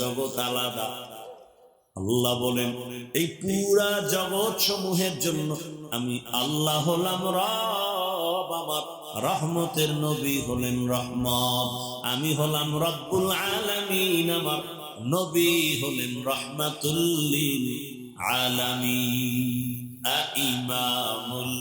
জগৎ আলাদা। আল্লাহ বলেন, এই পুরা জগৎ সমূহের জন্য আমি আল্লাহ হলাম রহমতের নবী হলেন রহমত। আমি হলাম রব্বুল আলমিন, আমার নবী হলেন রহমাতুল্লিল আলামিন। ইমামুল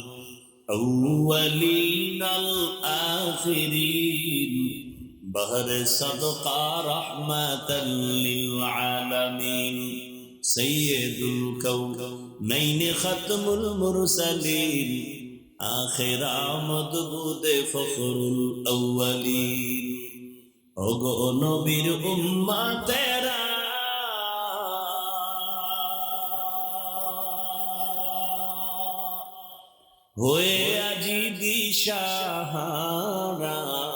বহর সদকা রহমতল লিল আলামিন। সাইয়্যিদুল কওনাইন খতমুল মুরসালিন। আখির আমদ বুদে ফখরুল আউয়ালিন। ওগো নবীর উম্মতেরা হয়ে আজি দিশাহারা।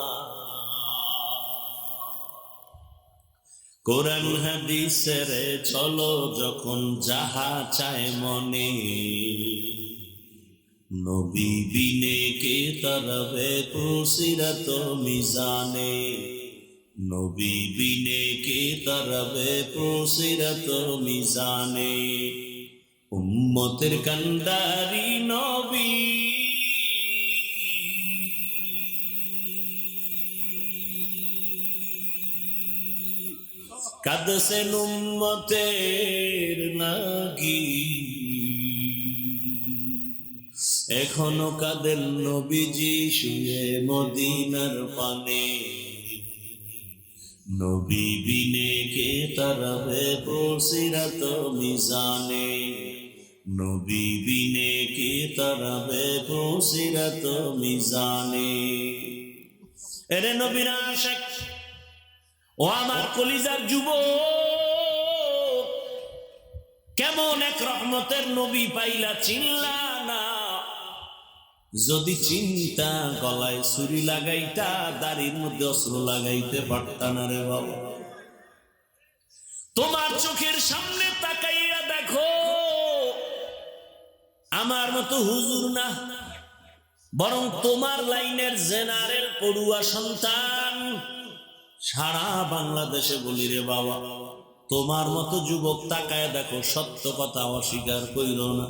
কোরআন হাদিসের চলো যখন যাহা চায় মনে। নবী বিনে কে তরবে কুসিরত মিজানে। নবী বিনে কে তরবে কুসিরত মিজানে। উম্মতের কান্দারি নবী কাদসেন উম্মতের লাগি এখনও কাদের নবীজি শুয়ে মদিনার পানে। নবী বিনে কে তরবে প্রসিরত মিজানে। নবী বিনে কে তরবে প্রসিরত মিজানে। এরে নবীর আশেক ও আমার কলিজার যুব কেমন এক রহমতের নবী পাইলা চিনলা না? যদি চিন্তা গলায় ছুরি লাগাইতা, দাড়ির মধ্যে অস্ত্র লাগাইতে পারতা না রে বাবা। তোমার চোখের সামনে তাকাইয়া দেখো, আমার মতো হুজুর না, বরং তোমার লাইনের জেনারেল পড়ুয়া সন্তান। সারা বাংলাদেশে বলি রে বাবা, তোমার মতো যুবক তাকায় দেখো, সত্য কথা অস্বীকার কইর না।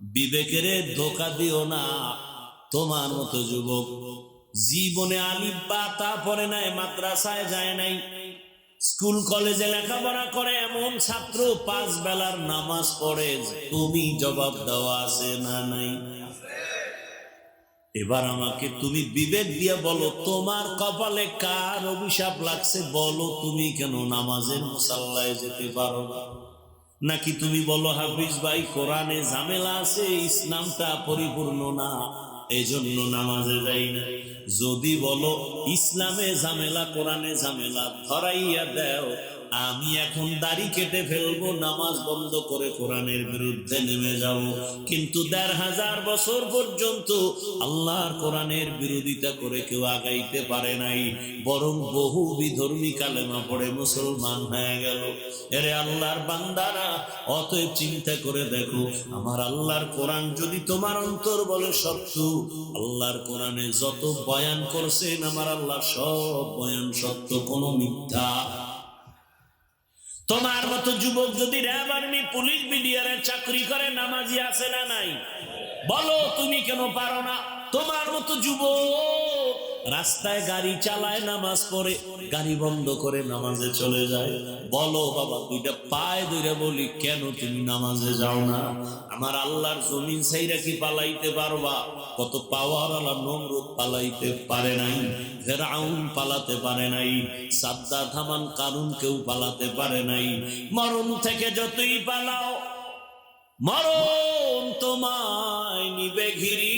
বিবেকের ধোকা দিও না, তোমার মতো যুবক। জীবনে আলিফ পাতা পড়ে নাই, মাদ্রাসায় যায় নাই। স্কুল, কলেজে লেখাপড়া করে এমন ছাত্র, পাঁচ বেলার নামাজ পড়ে, তুমি জবাব দেওয়া আছে না নাই? এবার আমাকে তুমি বিবেক দিয়ে বলো, তোমার কপালে কার অভিশাপ লাগছে? বলো তুমি কেন নামাজের মুসাল্লায় যেতে পারো না? নাকি তুমি বলো, হাফিজ ভাই, কোরআনে ঝামেলা আছে, ইসলামটা পরিপূর্ণ না? এই জন্য নামাজে যাই না। যদি বলো, ইসলামে ঝামেলা, কোরআনে ঝামেলা, ধরাইয়া দেও আমি এখন দাড়ি কেটে ফেলব, নামাজ বন্ধ করে কোরআনের বিরুদ্ধে নেমে যাব। কিন্তু দেড় হাজার বছর পর্যন্ত আল্লাহর কোরআনের বিরোধিতা করে কেউ আগাইতে পারে নাই, বরং বহু বিধর্মী কালেমা পড়ে মুসলমান হয়ে গেল। এরে আল্লাহর বান্দারা, অতএব চিন্তা করে দেখো, আমার আল্লাহর কোরআন যদি তোমার অন্তর বলে সত্য, আল্লাহর কোরআনে যত বয়ান করছেন, আমার আল্লাহ সব বয়ান সত্য, কোনো মিথ্যা তোমার মতো যুবক যদি র্যাব আর্মি, পুলিশ বিডিআর চাকরি করে, নামাজি আছে না নাই? বলো, তুমি কেন পারো না? তোমার মতো যুবক রাস্তায় গাড়ি চালায়, নামাজ পড়ে, গাড়ি বন্ধ করে নামাজে চলে যায়। বলো বাবা, দুইটা পায়ে ধরে বলি, কেন তুমি নামাজে যাও না? আমার আল্লাহর জমিন সেইরা কি পালাইতে পারবা? কত পাওয়ার আল্লাহ নমরুদ পালাইতে পারে নাই, ফেরাউন পালাতে পারে নাই সাদ্দা থামান কারুন কেউ পালাতে পারে নাই। মরণ থেকে যতই পালাও, মরণ তোমায় নিবে ঘিরি।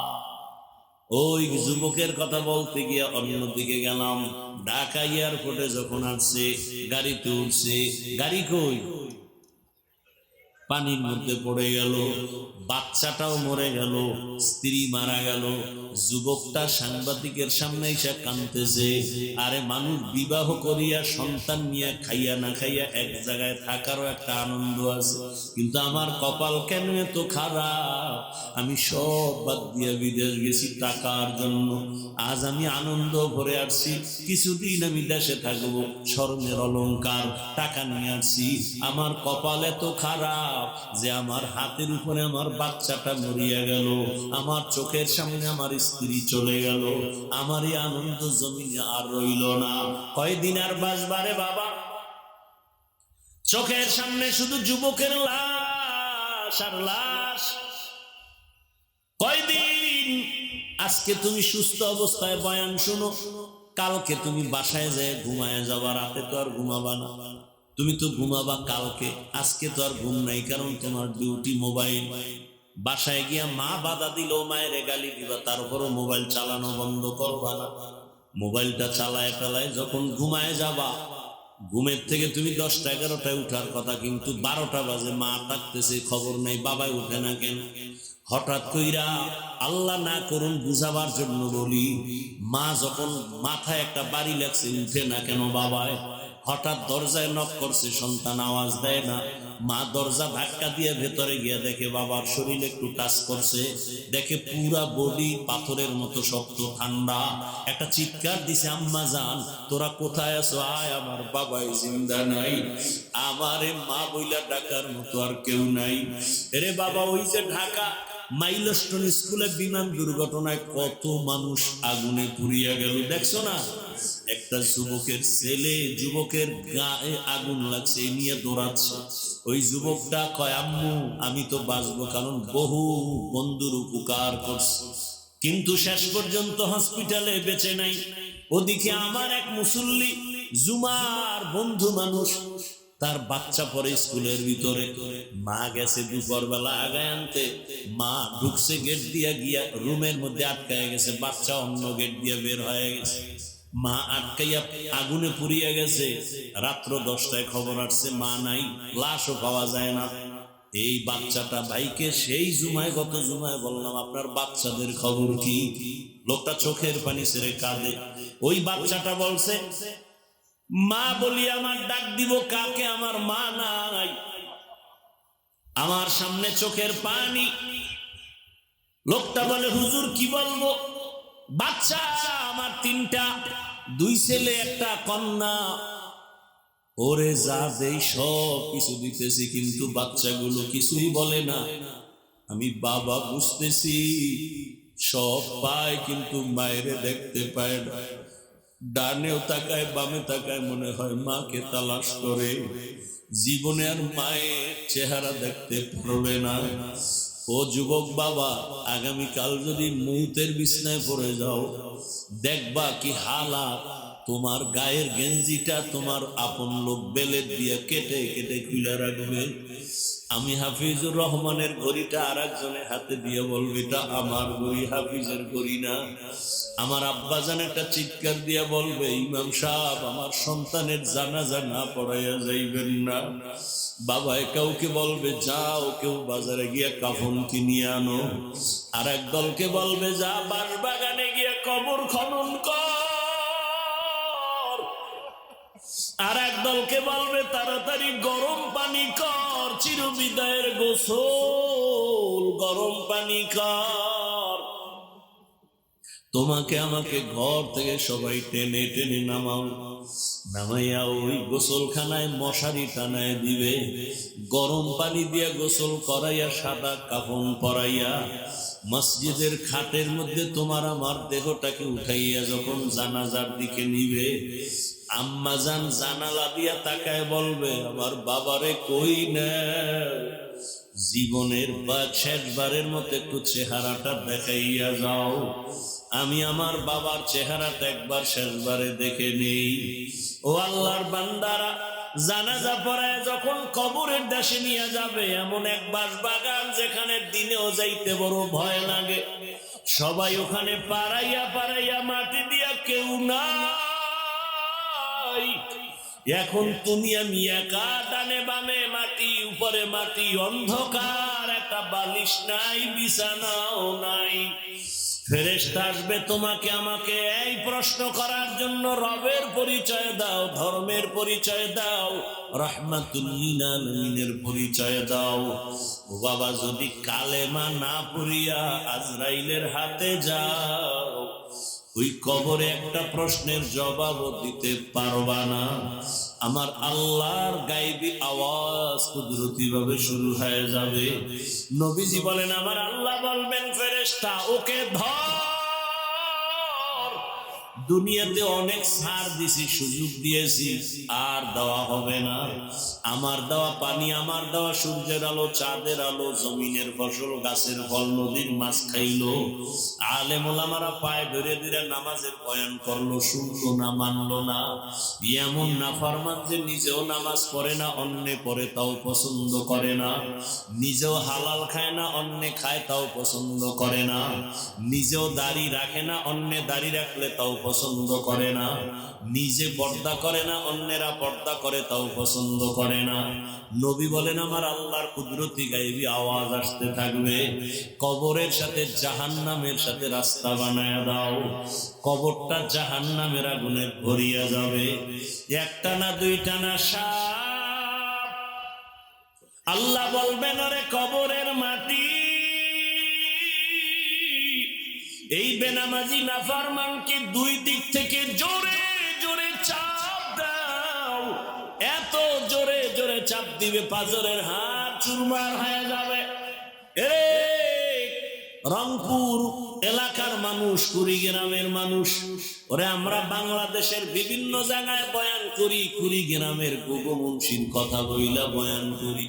ওই যুবকের কথা বলতে গিয়ে অন্যদিকে গেলাম। ঢাকা এয়ারপোর্টে যখন আসছে, গাড়িতে উঠছে, গাড়ি কই? পানির মধ্যে পড়ে গেল, বাচ্চাটাও মরে গেল, স্ত্রী মারা গেল, যুবকটা সাংবাদিকের সামনে এসে কানতেছে আরে মানুষ বিবাহ করিয়া সন্তান নিয়ে খাইয়া না খাইয়া এক জায়গায় থাকারও একটা আনন্দ আছে। কিন্তু আমার কপাল কেন এত খারাপ? আমি সব বাদ দিয়ে বিদেশ গেছি টাকার জন্য। আজ আমি আনন্দ ভরে আসছি, কিছুদিন আমি দেশে থাকব, স্বর্ণের অলংকার টাকা নিয়ে আসছি। আমার কপাল এত খারাপ। যে আমার হাতের উপরে আমার বাচ্চাটা মরিয়া গেল, আমার চোখের সামনে আমার স্ত্রী চলে গেল আমার এই আনন্দ জমিনে আর রইল না। কয়দিন আর বাসবারে বাবা? চোখের সামনে শুধু যুবকের লাশ আর লাশ। কয়দিন? আজকে তুমি সুস্থ অবস্থায়, বয়ান শুনো। কালকে তুমি বাসায় যায় ঘুমায় যাবা, রাতে তো আর ঘুমাবা না। তুমি তো ঘুমাবা কালকে। আজকে তো আর ঘুম নাই, কারণ তোমার ডিউটি মোবাইল বাসায় গিয়া মা বাধা দিল, মায়ের গালি দিবা তারপরও মোবাইল চালানো বন্ধ করবা না। মোবাইলটা চালায় টালায় যখন ঘুমায় যাবা, ঘুমের থেকে তুমি দশটা এগারোটায় উঠার কথা, কিন্তু বারোটা বাজে, মা থাকতেছে খবর নেই, বাবাই উঠে না কেন? হঠাৎ কইরা আল্লাহ না করুন বুঝাবার জন্য বলি, মা যখন মাথায় একটা বাড়ি লাগছে উঠে না কেন বাবায়? হঠাৎ দরজায় নক করছে, সন্তান আওয়াজ দেয় না। মা দরজা ধাক্কা দিয়ে ভেতরে গিয়ে দেখে বাবার শরীরে একটু টাচ করছে। দেখে পুরা বডি পাথরের মতো শক্ত, ঠান্ডা। একটা চিৎকার দিছে, আম্মা জান, তোরা কোথায় আছো? আয়, আমার বাবাই জিন্দা নাই। আমারে মা বইলা ডাকার মতো আর কেউ নাই। রে বাবা, ওই যে ঢাকা মাইলস্টোন স্কুলে বিমান দুর্ঘটনায় কত মানুষ আগুনে পুড়িয়া গেল, দেখছ না? একটা যুবকের ছেলে, যুবকের গায়ে আগুন লাগছে নিয়ে দৌড়াচ্ছে। ওই যুবকটা কয়, আম্মু, আমি তো বাঁচবো, কারণ বহু বন্ধুর উপকার করছে। কিন্তু শেষ পর্যন্ত হসপিটালে বেঁচে নাই। ওদিকে আমার এক মুসল্লি, জুমার বন্ধু মানুষ তার বাচ্চা পরে স্কুলের ভিতরে। মা গেছে দুপুর বেলা আগায় আনতে। মা ঢুকছে গেট দিয়া গিয়া রুমের মধ্যে আটকায় গেছে। বাচ্চা অন্য গেট দিয়ে বের হয়ে গেছে। মা আটকাইয়া আগুনে পুড়িয়া গেছে। রাত্র দশটায় খবর আসছে, মা নাই, লাশও পাওয়া যায় না। এই বাচ্চাটা ভাইকে সেই জুমায়, গত জুমায় বললাম, আপনার বাচ্চাদের খবর কি? লোকটা চোখের পানি ছেড়ে কাঁদে। ওই বাচ্চাটা বলছে মা বলি, আমার ডাক দিব কাকে? আমার মা নাই। আমার সামনে চোখের পানি। লোকটা বলে, হুজুর, কি বলব? বাচ্চা, আমার তিনটা, দুই ছেলে, একটা কন্যা। ওরে যা দেই, সব কিছু দিতেছি, কিন্তু বাচ্চাগুলো কিছুই বলে না। আমি বাবা বুঝতেছি, সব পায়, কিন্তু মায়েরে দেখতে পায় না। ডানেও তাকায়, বামে তাকায় মনে হয় মাকে তালাশ করে। জীবনে আর মায়ের চেহারা দেখতে পারবে না। ও যুবক বাবা, আগামীকাল যদি মুহূর্তের বিছনায় পড়ে যাও, দেখবা কি হালাত। তোমার গায়ের গেঞ্জিটা তোমার আপন লোক বেলের দিয়ে কেটে কেটে খুলে রাখবে। আমি হাফিজুর রহমানের ঘড়িটা আর একজনের হাতে দিয়ে বলবে, এটা আমার ঘড়ি, হাফিজের ঘড়ি না। আমার আব্বাজান একটা চিৎকার দিয়ে বলবে, ইমাম সাহেব, আমার সন্তানের জানাজা না পড়াইয়া যাইবেন না। বাবায় কাউকে বলবে, যাও, কেউ বাজারে গিয়ে কাফন কিনিয়ে আনো। আর এক দলকে বলবে, যা বাস বাগানে গিয়ে কবর খনন কর। আর এক দলকে বলবে, তাড়াতাড়ি গরম পানি কর। চিরবিদায়ের গোসল গরম পানি কর তোমাকে আমাকে ঘর থেকে সবাই টেনে টেনে নামাও। নামাইয়া ওই গোসলখানায় মশারি টানায় দিবে। গরম পানি দিয়ে গোসল করাইয়া সাদা কাফন পরাইয়া মসজিদের খাটের মধ্যে তোমার আমার দেহটাকে উঠাইয়া যখন জানাজার দিকে নিবে, আম্মা জান জানালা দিয়া তাকায় বলবে, আমার বাবারে কই না? জীবনের বা শেষবারের মতো একটু চেহারাটা দেখাইয়া যাও। আমি আমার বাবার চেহারাটা একবার শেষবারে দেখে নেই। ও আল্লাহর বান্দারা, জানাজা পড়ায় যখন কবরের দেশে নিয়ে যাবে, এমন এক বাস বাগান যেখানে দিনেও যাইতে বড় ভয় লাগে। সবাই ওখানে পাড়াইয়া পাড়াইয়া মাটি দিয়া কেউ নাই। এখন তুমি আমি একা ডানে বামে মাটি, উপরে মাটি, অন্ধকার, একটা বালিশ নাই, বিছানাও নাই। আসবে, তোমাকে আমাকে এই প্রশ্ন করার জন্য রবের পরিচয় দাও, ধর্মের পরিচয় দাও রহমাতুল্লিনের পরিচয় দাও। বাবা, যদি কালেমা না পড়িয়া আজরাইলের হাতে যাও ওই কবরে একটা প্রশ্নের জবাব দিতে পারবা না। আমার আল্লাহর গাইবি আওয়াজ কুদরতি ভাবে শুরু হয়ে যাবে। নবীজি বলেন, আমার আল্লাহ বলবেন ফেরেস্তা ওকে ধর। দুনিয়াতে অনেক সার দিছি, সুযোগ দিয়েছি, আর দেওয়া হবে না। আমার দেওয়া পানি, আমার দেওয়া সূর্যের আলো, চাঁদের আলো, জমিনের ফসল, গাছের ফল, নদীর মাছ খাইলো। আলে মোলামারা পায়ে ধরে ধরে নামাজের বয়ান করল, শুনলো না, মানলো না। এমন না ফরমান যে নিজেও নামাজ পড়ে না, অন্যে পড়ে তাও পছন্দ করে না। নিজেও হালাল খায় না, অন্যে খায় তাও পছন্দ করে না। নিজেও দাড়ি রাখে না, অন্যে দাড়ি রাখলে তাও পছন্দ করে না। নিজে পর্দা করে না, অন্যেরা পর্দা করে তাও পছন্দ করে না। নবী বলেন, আমার আল্লাহর কুদরতি গাইবি আওয়াজ আসতে থাকবে। কবরের সাথে জাহান্নামের সাথে রাস্তা বানায় দাও। কবরটা জাহান্নামের আগুনে ভরিয়া যাবে। একটা না দুইটা না সাপ আল্লাহ বলবেন কবরের মাটি এই বেনামাজি নাফারমানকে দুই দিক থেকে জোরে জোরে চাপ দাও। এত জোরে জোরে চাপ দিবে পাজরের হাত চুরমার হয়ে যাবে। এরে রংপুর এলাকার মানুষ, কুড়িগ্রামের মানুষ, ওরে আমরা বাংলাদেশের বিভিন্ন জায়গায় বয়ান করি, কুড়িগ্রামের গোগমুন্সির কথা বইলা বয়ান করি।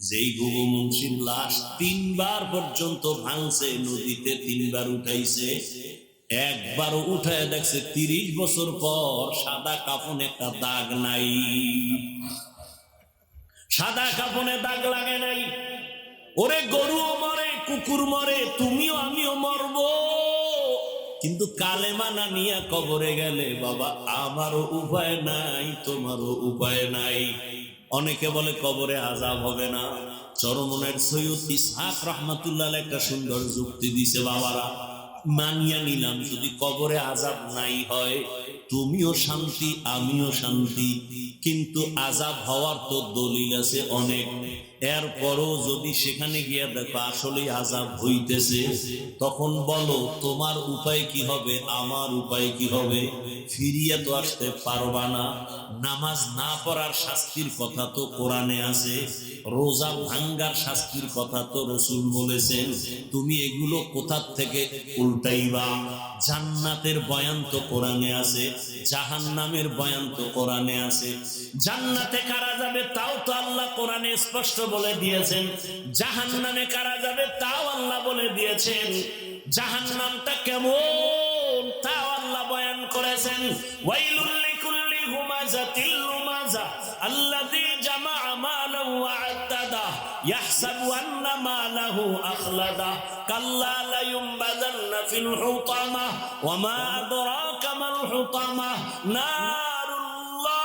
যেই গোগমুন্সির লাশ তিনবার পর্যন্ত ভাঙছে, নদীতে তিনবার উঠাইছে একবার উঠায় দেখছে, তিরিশ বছর পর সাদা কাফন একটা দাগ নাই। সাদা কাফনে দাগ লাগে নাই। ওরে গরুও মরে, কুকুর মরে, তুমিও আমিও মরব। কিন্তু কালেমা না নিয়ে কবরে গেলে, বাবা, আমারও উপায় নাই, তোমারও উপায় নাই। অনেকে বলে কবরে আজাব হবে না। চরমনের সৈয়দ ইসহাক রহমাতুল্লাহ একটা সুন্দর যুক্তি দিছে, বাবারা, মানিয়া নিলাম, যদি কবরে আজাব নাই হয়, তুমিও শান্তি, আমিও শান্তি। কিন্তু আজাব হওয়ার তো দলিল আছে অনেক। এরপরও যদি সেখানে গিয়ে দেখো আসলে আজাব হইতেছে, তখন বলো, তোমার উপায় কি হবে? আমার উপায় কি হবে? ফিরিয়ে তো আসতে পারবা না। নামাজ না পড়ার শাস্তির কথা তো কোরআনে আছে, রোজা ভাঙ্গার শাস্তির কথা তো রসুল বলেছেন। তুমি এগুলো কোথার থেকে উল্টাইবা? জান্নাতের বয়ান তো কোরআনে আছে, জাহান্নামের বয়ান তো কোরআনে আছে। জান্নাতে কারা যাবে তাও তো আল্লাহ কোরআনে স্পষ্ট বলে দিয়েছেন, জাহান্নামে কারা যাবে তাও আল্লাহ বলে দিয়েছেন। জাহান্নামটা কেমন তাও আল্লাহ বয়ান করেছেন। ওয়াইলুল লিকুল্লি হুমাজাতিল আল্লাযী জামাআ মালান ওয়া আদ্দাদা ইয়াহসাবু আন্না মালাহু আখলাদা, কাল্লা লা ইউনবাযান্না ফিল হুতামা, ওয়া মা আদরাকা মাল হুতামা নারুল্লাহিল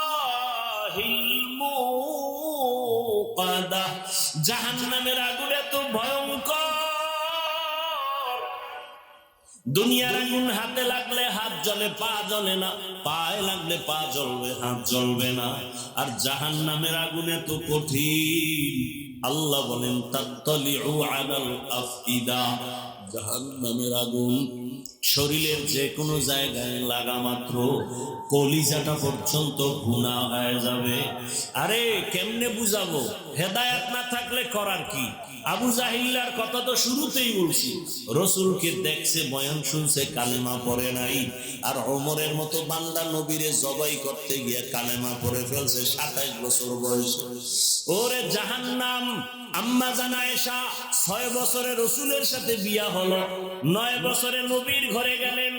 মুকাদা জাহান্নামের আগুন এত ভয়ঙ্কর। দুনিয়ার আগুন হাতে লাগলে হাত জ্বলে, পা জ্বলে না, পায়ে লাগলে পা জ্বলবে, হাত জ্বলবে না। আর জাহান নামের আগুন এত কঠিন। আল্লাহ বলেন, তাত্তলিউ আলাল আফিদা জাহান নামের আগুন শরীরের যে কোনো জায়গায় লাগা মাত্র কলিজাটা পর্যন্ত গুণা হয়ে যাবে। আরে, কেমনে বুঝাবো? হেদায়াত না থাকলে করার কি? আবু জাহিল্লার কথা তো শুরুতেই বলছি। রসুলকে দেখছে, বয়ান শুনছে, কালেমা পরে নাই। আর অমরের মতো বান্দা নবীরে জবাই করতে গিয়ে কালেমা পড়ে ফেলছে সাতাইশ বছর বয়সে। ওরে জাহান্নাম! আম্মা জানা এসা ছয় বছরে রসুলের সাথে বিয়া হলো। নয় বছরে নবীর ঘরে গেলেন,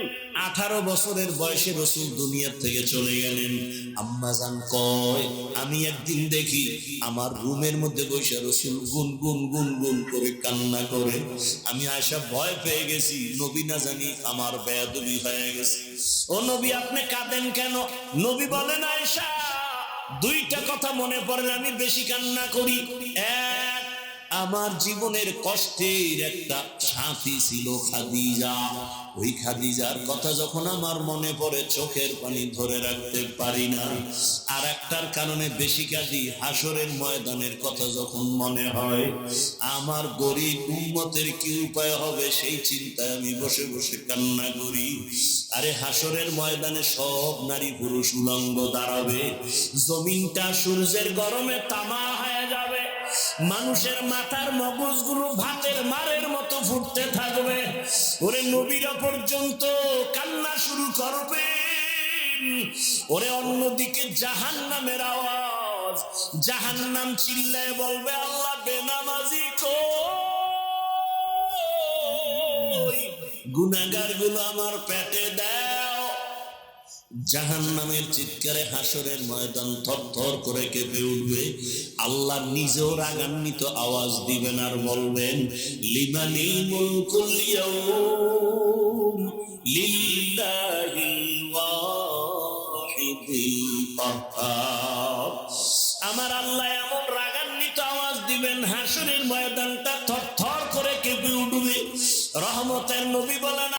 আঠারো বছরের বয়সে রসুল দুনিয়ার থেকে চলে গেলেন। আম্মা জান কয়, আমি একদিন দেখি আমার রুমের মধ্যে বসে রসুল গুন গুন গুন গুন করে কান্না করে। আমি আয়সা ভয় পেয়ে গেছি, নবী না জানি আমার বেয়াদবি হয়ে গেছে। ও নবী, আপনি কাঁদেন কেন? নবী বলেন আয়সা দুইটা কথা মনে পড়লে আমি বেশি কান্না করি। এক আমার জীবনের কষ্টের একটা সাথী ছিল খাদিজা। ওই খাদিজার কথা যখন আমার মনে পড়ে, চোখের পানি ধরে রাখতে পারি না। আর একটার কারণে বেশি কাঁদি হাসরের ময়দানের কথা যখন মনে হয়, আমার গরিব উন্মতের কি উপায় হবে সেই চিন্তায় আমি বসে বসে কান্না করি। আরে হাসরের ময়দানে সব নারী পুরুষ উলঙ্গ দাঁড়াবে, জমিনটা সূর্যের গরমে তামা হয়ে যাবে। মানুষের মাথার মগজগুলো ভাতের মারের মতো ফুটতে থাকবে। ওরে নবীরা পর্যন্ত কান্না শুরু করবে। ওরে অন্যদিকে জাহান নামের আওয়াজ। জাহান নাম চিল্লায় বলবে, আল্লাহ বেনামাজি কো গুনাগারগুলো আমার পেটে দাও জাহান নামের চিৎকারে হাসরের ময়দান থর থর করে কেঁপে উঠবে। আল্লাহ নিজেও রাগান্বিত আওয়াজ দিবেন আর বলবেন লিমানি মুলকুল ইয়াউম